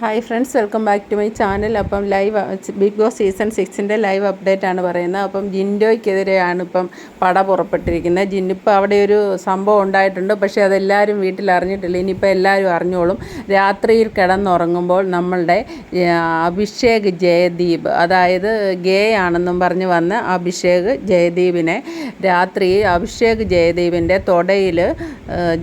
Hi friends welcome back to my channel അപ്പം live big boss season സിക്സിന്റെ live update ആണ് പറയുന്നത്. അപ്പം ജിൻഡോയ്ക്കെതിരെയാണ് ഇപ്പം പട പുറപ്പെട്ടിരിക്കുന്നത്. ജിന്നിപ്പോൾ അവിടെ ഒരു സംഭവം ഉണ്ടായിട്ടുണ്ട്. പക്ഷേ അതെല്ലാവരും വീട്ടിൽ അറിഞ്ഞിട്ടില്ല. ഇനിയിപ്പോൾ എല്ലാവരും അറിഞ്ഞോളും. രാത്രിയിൽ കിടന്നുറങ്ങുമ്പോൾ നമ്മളുടെ അഭിഷേക് ജയദീപ് അതായത് ഗേ ആണെന്നും പറഞ്ഞ് വന്ന് അഭിഷേക് ജയദീപിനെ രാത്രി അഭിഷേക് ജയദീപിന്റെ തൊടയിൽ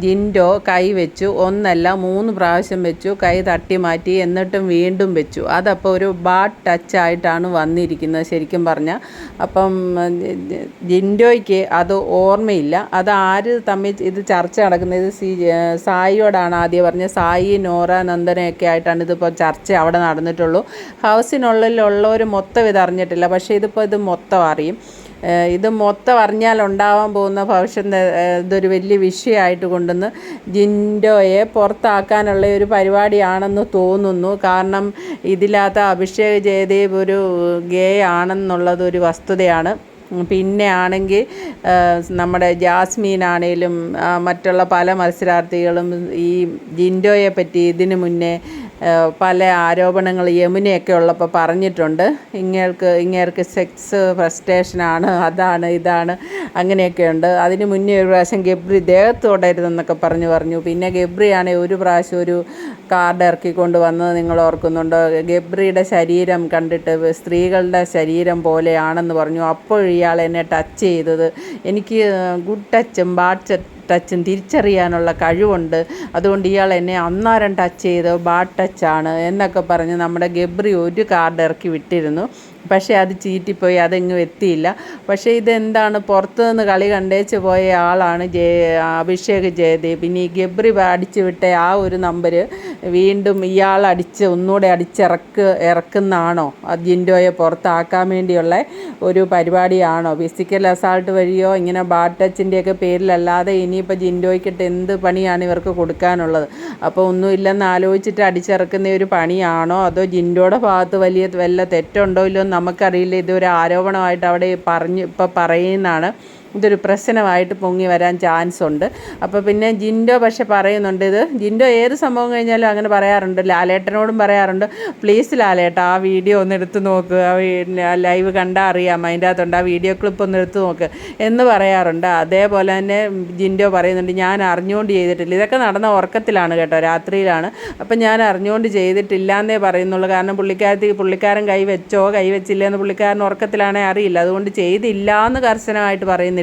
ജിൻഡോ കൈ വെച്ചു ഒന്നല്ല മൂന്ന് പ്രാവശ്യം വെച്ചു. കൈ തട്ടി മാറ്റി എന്നിട്ടും വീണ്ടും വെച്ചു. അതപ്പോൾ ഒരു ബാഡ് ടച്ച് ആയിട്ടാണ് വന്നിരിക്കുന്നത് ശരിക്കും പറഞ്ഞാൽ അപ്പം ജിൻഡോയ്ക്ക് അത് ഓർമ്മയില്ല. അത് ആര് തമ്മിൽ ഇത് ചർച്ച നടക്കുന്നത്? ഇത് സി സായിയോടാണ് ആദ്യം പറഞ്ഞത്. സായി നോറ നന്ദനയൊക്കെ ആയിട്ടാണ് ഇതിപ്പോൾ ചർച്ച അവിടെ നടന്നിട്ടുള്ളൂ. ഹൗസിനുള്ളിലുള്ളവർ മൊത്തം ഇത് അറിഞ്ഞിട്ടില്ല പക്ഷേ ഇതിപ്പോൾ ഇത് മൊത്തം അറിയും. ഇത് മൊത്തം അറിഞ്ഞാൽ ഉണ്ടാവാൻ പോകുന്ന ഭവിഷ്യ ഇതൊരു വലിയ വിഷയമായിട്ട് കൊണ്ടുവന്ന് ജിൻഡോയെ പുറത്താക്കാനുള്ള ഒരു പരിപാടിയാണെന്ന് തോന്നുന്നു. കാരണം ഇതിനകത്ത് അഭിഷേക് ജയദേവ് ഒരു ഗേ ആണെന്നുള്ളത് ഒരു വസ്തുതയാണ്. പിന്നെ ആണെങ്കിൽ നമ്മുടെ ജാസ്മീൻ ആണേലും മറ്റുള്ള പല മത്സരാർത്ഥികളും ഈ ജിൻഡോയെ പറ്റി ഇതിനു മുന്നേ പല ആരോപണങ്ങൾ യമുനയൊക്കെ ഉള്ളപ്പോൾ പറഞ്ഞിട്ടുണ്ട്. ഇങ്ങേർക്ക് ഇങ്ങേർക്ക് സെക്സ് ഫ്രസ്ട്രേഷനാണ് അതാണ് ഇതാണ് അങ്ങനെയൊക്കെ ഉണ്ട്. അതിന് മുന്നേ ഒരു പ്രാവശ്യം ഗബ്രി ദേഹത്ത് പറഞ്ഞു പറഞ്ഞു. പിന്നെ ഗബ്രിയാണെങ്കിൽ ഒരു പ്രാവശ്യം ഒരു കാർഡ് ഇറക്കിക്കൊണ്ട് വന്നത് നിങ്ങൾ ഓർക്കുന്നുണ്ടോ? ഗബ്രിയുടെ ശരീരം കണ്ടിട്ട് സ്ത്രീകളുടെ ശരീരം പോലെയാണെന്ന് പറഞ്ഞു. അപ്പോൾ ഇയാൾ എന്നെ ടച്ച് ചെയ്തത്. എനിക്ക് ഗുഡ് ടച്ചും ബാഡ് ടച്ചും തിരിച്ചറിയാനുള്ള കഴിവുണ്ട്. അതുകൊണ്ട് ഇയാൾ എന്നെ അന്നേരം ടച്ച് ചെയ്ത് ബാഡ് ടച്ചാണ് എന്നൊക്കെ പറഞ്ഞ് നമ്മുടെ ഗബ്രി ഒരു കാർഡ് ഇറക്കി വിട്ടിരുന്നു. പക്ഷേ അത് ചീറ്റിപ്പോയി അതെങ്ങും എത്തിയില്ല. പക്ഷേ ഇതെന്താണ്? പുറത്തു നിന്ന് കളി കണ്ടേച്ച് പോയ ആളാണ് ജയ അഭിഷേക് ജയദേവ്. ഇനി ഗബ്രി അടിച്ചു വിട്ട ആ ഒരു നമ്പർ വീണ്ടും ഇയാൾ അടിച്ച് ഒന്നുകൂടെ അടിച്ചിറക്ക് ഇറക്കുന്നാണോ? ജിൻഡോയെ പുറത്താക്കാൻ വേണ്ടിയുള്ള ഒരു പരിപാടിയാണോ? ഫിസിക്കൽ അസാൾട്ട് വഴിയോ ഇങ്ങനെ ബാഡ് ടച്ചിന്റെയൊക്കെ പേരിലല്ലാതെ ഇനിയിപ്പോൾ ജിൻഡോയ്ക്കിട്ട് എന്ത് പണിയാണ് ഇവർക്ക് കൊടുക്കാനുള്ളത്? അപ്പോൾ ഒന്നുമില്ലെന്ന് ആലോചിച്ചിട്ട് അടിച്ചിറക്കുന്ന ഒരു പണിയാണോ? അതോ ജിൻഡോയുടെ ഭാഗത്ത് വലിയ വല്ല തെറ്റുണ്ടോ ഇല്ലയോ നമുക്കറിയില്ല. ഇതൊരു ആരോപണമായിട്ട് അവിടെ പറഞ്ഞ് ഇപ്പോൾ പറയുന്നതാണ്. ഇതൊരു പ്രശ്നമായിട്ട് പൊങ്ങി വരാൻ ചാൻസ് ഉണ്ട്. അപ്പോൾ പിന്നെ ജിൻഡോ പക്ഷെ പറയുന്നുണ്ട് ഇത് ജിൻഡോ ഏത് സംഭവം കഴിഞ്ഞാലും അങ്ങനെ പറയാറുണ്ട്. ലാലേട്ടനോടും പറയാറുണ്ട്. പ്ലീസ് ലാലേട്ട ആ വീഡിയോ ഒന്ന് എടുത്ത് നോക്ക്. ആ ലൈവ് കണ്ടാൽ അറിയാം. അതിന്റെ അകത്തുണ്ട്. ആ വീഡിയോ ക്ലിപ്പ് ഒന്ന് എടുത്ത് നോക്ക് എന്ന് പറയാറുണ്ട്. അതേപോലെ തന്നെ ജിൻഡോ പറയുന്നുണ്ട് ഞാൻ അറിഞ്ഞുകൊണ്ട് ചെയ്തിട്ടില്ല. ഇതൊക്കെ നടന്ന ഉറക്കത്തിലാണ് കേട്ടോ രാത്രിയിലാണ്. അപ്പം ഞാൻ അറിഞ്ഞുകൊണ്ട് ചെയ്തിട്ടില്ല എന്നേ പറയുന്നുള്ളൂ. കാരണം പുള്ളിക്കാരത്തി പുള്ളിക്കാരൻ കൈ വെച്ചോ കൈ പുള്ളിക്കാരൻ ഉറക്കത്തിലാണേ അറിയില്ല. അതുകൊണ്ട് ചെയ്തില്ല എന്ന് കർശനമായിട്ട് പറയുന്നില്ല.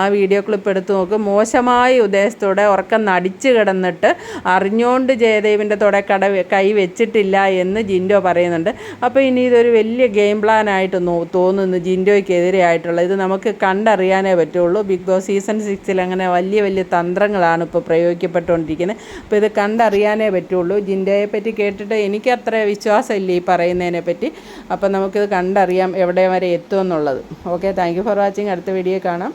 ആ വീഡിയോ ക്ലിപ്പ് എടുത്ത് നോക്ക്. മോശമായ ഉദ്ദേശത്തോടെ ഉറക്കം നടിച്ച് കിടന്നിട്ട് അറിഞ്ഞുകൊണ്ട് ജയദേവിന്റെ തൊടെ കട കൈ വെച്ചിട്ടില്ല എന്ന് ജിൻഡോ പറയുന്നുണ്ട്. അപ്പോൾ ഇനി ഇതൊരു വലിയ ഗെയിം പ്ലാൻ ആയിട്ട് തോന്നുന്നു ജിൻഡോയ്ക്കെതിരെയായിട്ടുള്ള ഇത് നമുക്ക് കണ്ടറിയാനേ പറ്റുള്ളൂ. ബിഗ് ബോസ് സീസൺ സിക്സിൽ അങ്ങനെ വലിയ വലിയ തന്ത്രങ്ങളാണ് ഇപ്പോൾ പ്രയോഗിക്കപ്പെട്ടുകൊണ്ടിരിക്കുന്നത്. അപ്പോൾ ഇത് കണ്ടറിയാനേ പറ്റുള്ളൂ. ജിൻഡോയെ പറ്റി കേട്ടിട്ട് എനിക്ക് അത്ര വിശ്വാസമില്ല ഈ പറയുന്നതിനെ പറ്റി. അപ്പോൾ നമുക്കിത് കണ്ടറിയാം എവിടെ വരെ എത്തുമെന്നുള്ളത് okay thank you for watching. അടുത്ത വീഡിയോ കാണാം.